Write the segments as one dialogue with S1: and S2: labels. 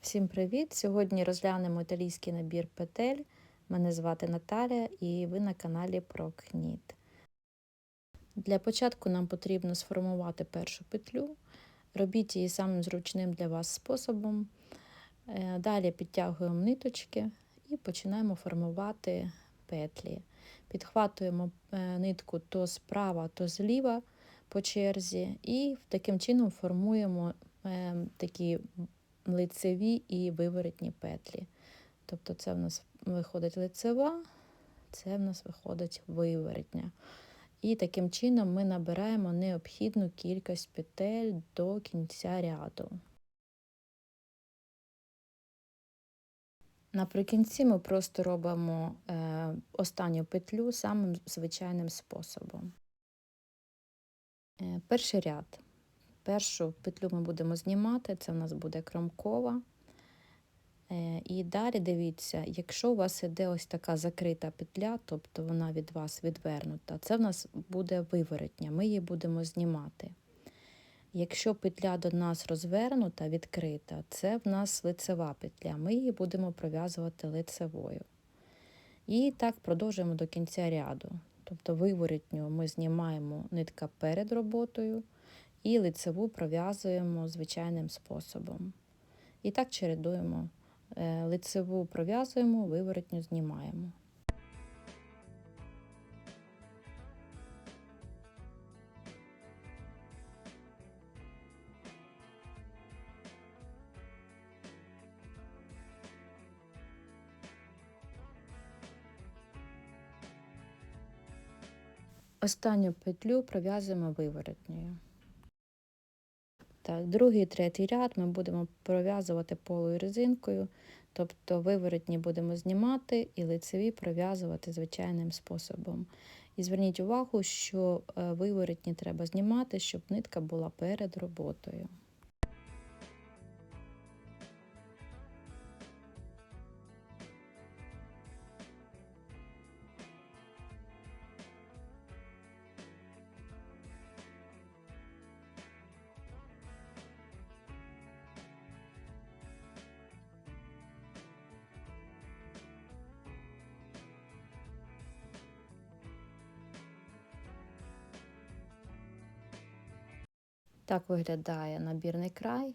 S1: Всім привіт! Сьогодні розглянемо італійський набір петель. Мене звати Наталя і ви на каналі Прокніт. Для початку нам потрібно сформувати першу петлю. Робіть її самим зручним для вас способом. Е, Далі підтягуємо ниточки і починаємо формувати петлі. Підхватуємо е, нитку то справа, то зліва по черзі, і таким чином формуємо е, такі лицеві і виворотні петлі. Тобто це в нас виходить лицева, це в нас виходить виворотня. І таким чином ми набираємо необхідну кількість петель до кінця ряду. Наприкінці ми просто робимо е, останню петлю самим звичайним способом. Е, перший ряд. Першу петлю ми будемо знімати, це в нас буде кромкова. Е, і далі дивіться, якщо у вас іде ось така закрита петля, тобто вона від вас відвернута, це в нас буде виворотня, ми її будемо знімати. Якщо петля до нас розвернута, відкрита, це в нас лицева петля, ми її будемо пров'язувати лицевою. І так продовжуємо до кінця ряду. Тобто виворотню ми знімаємо нитка перед роботою і лицеву пров'язуємо звичайним способом. І так чередуємо. Лицеву пров'язуємо, виворотню знімаємо. Останню петлю пров'язуємо виворотньою. Так, Другий третій ряд ми будемо пров'язувати полою резинкою, тобто виворотні будемо знімати і лицеві пров'язувати звичайним способом. І зверніть увагу, що е, виворотні треба знімати, щоб нитка була перед роботою. Так виглядає набірний край.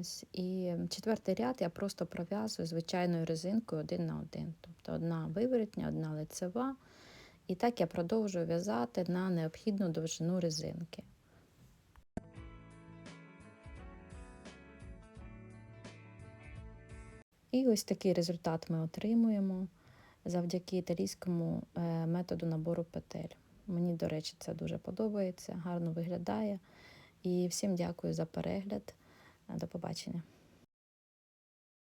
S1: Ось. І четвертий ряд я просто пров'язую звичайною резинкою один на один. Тобто одна виворотня, одна лицева. І так я продовжую в'язати на необхідну довжину резинки. І ось такий результат ми отримуємо завдяки італійському е, методу набору петель. Мені, до речі, це дуже подобається, гарно виглядає. І всім дякую за перегляд. До побачення.